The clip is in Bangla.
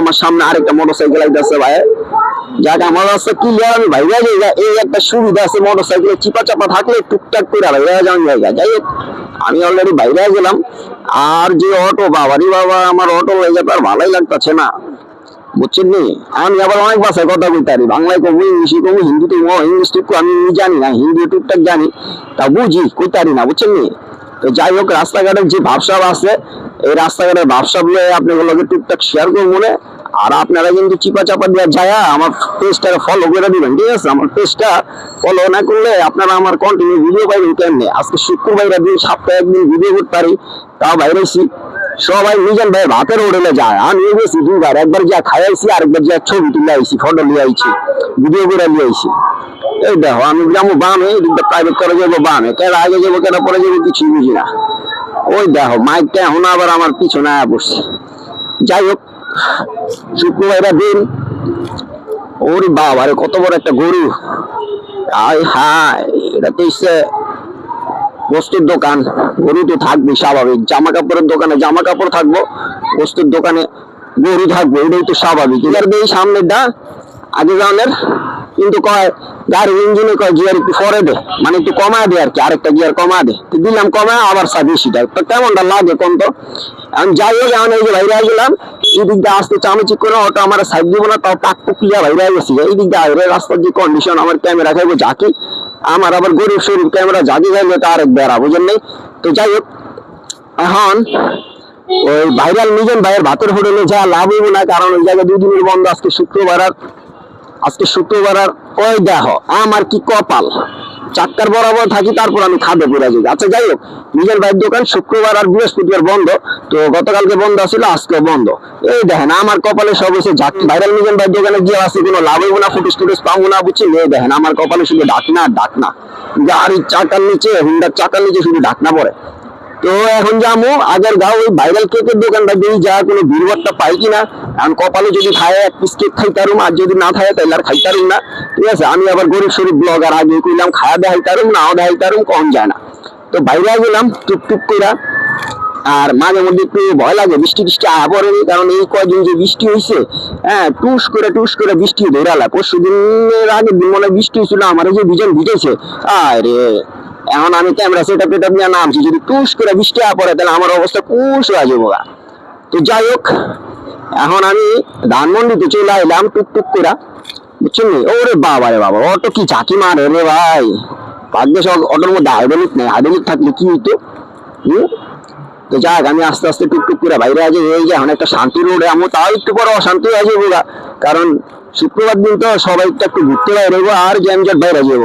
আমার সামনে আরেকটা মোটরসাইকেল আইতেছে ভাই। যাক, আমার রাস্তা ক্লিয়ার আমি ভাইবা যাই এই একটা সুবিধা আছে মোটরসাইকেলে চিপা চাপা থাকলে টুকটাক করে ভাইবা যাওয়া জায়গা যাই হোক, আমি অলরেডি বাইরে গেলাম। আর যে অটো বাবারি বাবা, আমার অটো লেগে তার ভালোই লাগতেছে না। বুঝছেন নি? আমি আবার অনেক ভাষায় কথা বলতে পারি। বাংলায় কমু, ইংলিশে কমু, হিন্দিতে ইংলিশ টুকু আমি জানি না, হিন্দি টুকটাক জানি, তা বুঝি, কইতে পারি না, বুঝছেন নি? তো যাই হোক, রাস্তাঘাটের যে ভাবসাব আছে, এই রাস্তাঘাটের ভাবসাব নিয়ে আপনাগুলোকে টুকটাক শেয়ার করব না আর আপনারা কিন্তু চিপা চাপা দিয়ে যায় আমার পেজটাকে ফলো করে দিবেন, ঠিক আছে? আমার পেজটা ফলো না করলে আপনারা আমার কন্টিনিউ ভিডিও পাইবেন কেমনে? আজকে শুক্রবার দিন, সপ্তাহে একদিন ভিডিও করতে পারি, তাও বাইরেছি সবাই নিজের ভাই ভাতের হোটেলে যায়। আমি গেছি দুবার একবার যা খাইছি আরেকবার যা ছবি তুলে আইছি ফটো নিয়ে আইছি ভিডিও করে নিয়ে আইছি। এই দেখো, আমি যাব বামে এদিকটা প্রাইভেট করে যাব বামে কেন আগে যাব, কেন পরে যাব কিছুই বুঝি না। ওই দেখো, মাইকটা এখন আবার আমার পিছনে আয়া পড়ছে। যাই হোক শুক্রবার দিন, ওরে বাবা রে, কত বড় একটা গরু। আয় হায়, এটা তো হচ্ছে বস্তুর দোকান। গরু তো থাকবে স্বাভাবিক। জামা কাপড়ের দোকানে জামা কাপড় থাকব, বস্তুর দোকানে গরু থাকবে এটাই তো স্বাভাবিক। এবার দিয়ে সামনেরটা, আগে যাওয়ার কিন্তু কয়, গাড়ির ইঞ্জিনে কয় গিয়ার একটু পরে দে মানে একটু কমায় দে আর কি, আরেকটা গিয়ার কমা দে। তো দিলাম কমায়, আবার সা বেশিটা তো কেমনটা লাগে কোন তো? আমি যাই হোক, আমি এই যে বাইরে গেলাম এই দিক দিয়ে আসতে চামচিক করে অটো আমার সাইড দিব না, তাও পাক পুকলিয়া বাইরে গেছি এই দিক দিয়ে আইরে, রাস্তার যে কন্ডিশন আমার ক্যামেরা খাইবো যাকি আমার আবার গরিব শরীর ক্যামেরা জাগি যাইলে তো আরেক বেড়া, বুঝেন নেই? তো যাই হোক, এখন ওই ভাইরাল মিজন ভাইয়ের ভাতের হোটেলে যা লাভ হইব না, কারণ ওই জায়গায় দুই দিনের বন্ধ আজকে শুক্রবার আর আজকে শুক্রবার আর ওই দেখো, আমার কি কপাল? চাক্কার বরাবর থাকি, তারপর আমি খাদে পড়ে যাই। আচ্ছা যাই হোক, নিজের ভাইয়ের দোকান শুক্রবার আর বৃহস্পতিবার বন্ধ। তো গতকালকে বন্ধ ছিল আজকে বন্ধ। এই দেখেন, আমার কপালে সব এসে ঝাঁক। ভাইরাল নিজের ভাইয়ের দোকানে গিয়ে আসছে কোনো লাভ না, ফুটেজ টুটেজ পাবো না বুঝছি এই দেখেন, আমার কপালে শুধু ডাকনা আর ডাকনা গাড়ির চাকার নিচে, হুন্ডার চাকার নিচে শুধু ডাকনা পড়ে। তো এখন যাব, আগের গাও ওই ভাইরাল কেকের দোকানটা দিয়ে যা কোনো ভিড়ভাট্টা পাই কিনা এখন কপালে যদি খায়, এক পিস কেক খাইতারুম আর যদি না খায় তাহলে আর খাইতারুম না। ঠিক আছে? আমি আবার গরিব শরীফ ব্লগার আগে কইলাম খায়া দেখাইতারুম নাও দেখাইতারুম কম যায় না। তো বাইরে গেলাম টুক টুক কইরা, আর মাঝে মধ্যে একটু ভয় লাগে, বৃষ্টি টিষ্টি আয়া কারণ এই কয়দিন যে বৃষ্টি হয়েছে হ্যাঁ টুস করে টুস করে বৃষ্টি ধরালা। পরশু দিনের আগে দিন মনে বৃষ্টি হয়েছিল আমার যে দুজন ভিজেছে। আরে এখন আমি ক্যামেরা সেটা পেটা নিয়ে নামছি। যদি টুস করে বৃষ্টি পড়ে, তাহলে আমার অবস্থা কুশ হয়ে যাব। তো যাই হোক, এখন আমি ধানমন্ডিতে চলে এলাম টুক টুক করে। বুঝছেন? ওরে বাবা রে বাবা, অটো কি ঝাঁকি মারে রে ভাই? ভাগ্যে সব অটোর মধ্যে হাইড্রোলিক নেই। হাইড্রোলিক থাকলে কি হইতো? হুম? তো যাক আমি আস্তে আস্তে টুকটুক করে বাইরে আজ এই যে এখন একটা শান্তি রোডে আমি। তাও একটু পরে অশান্তি হয়ে যাব কারণ শুক্রবার দিন তো সবাই একটু একটু ঘুরতে বাইরে আর জ্যাম জট বাইরে যাব।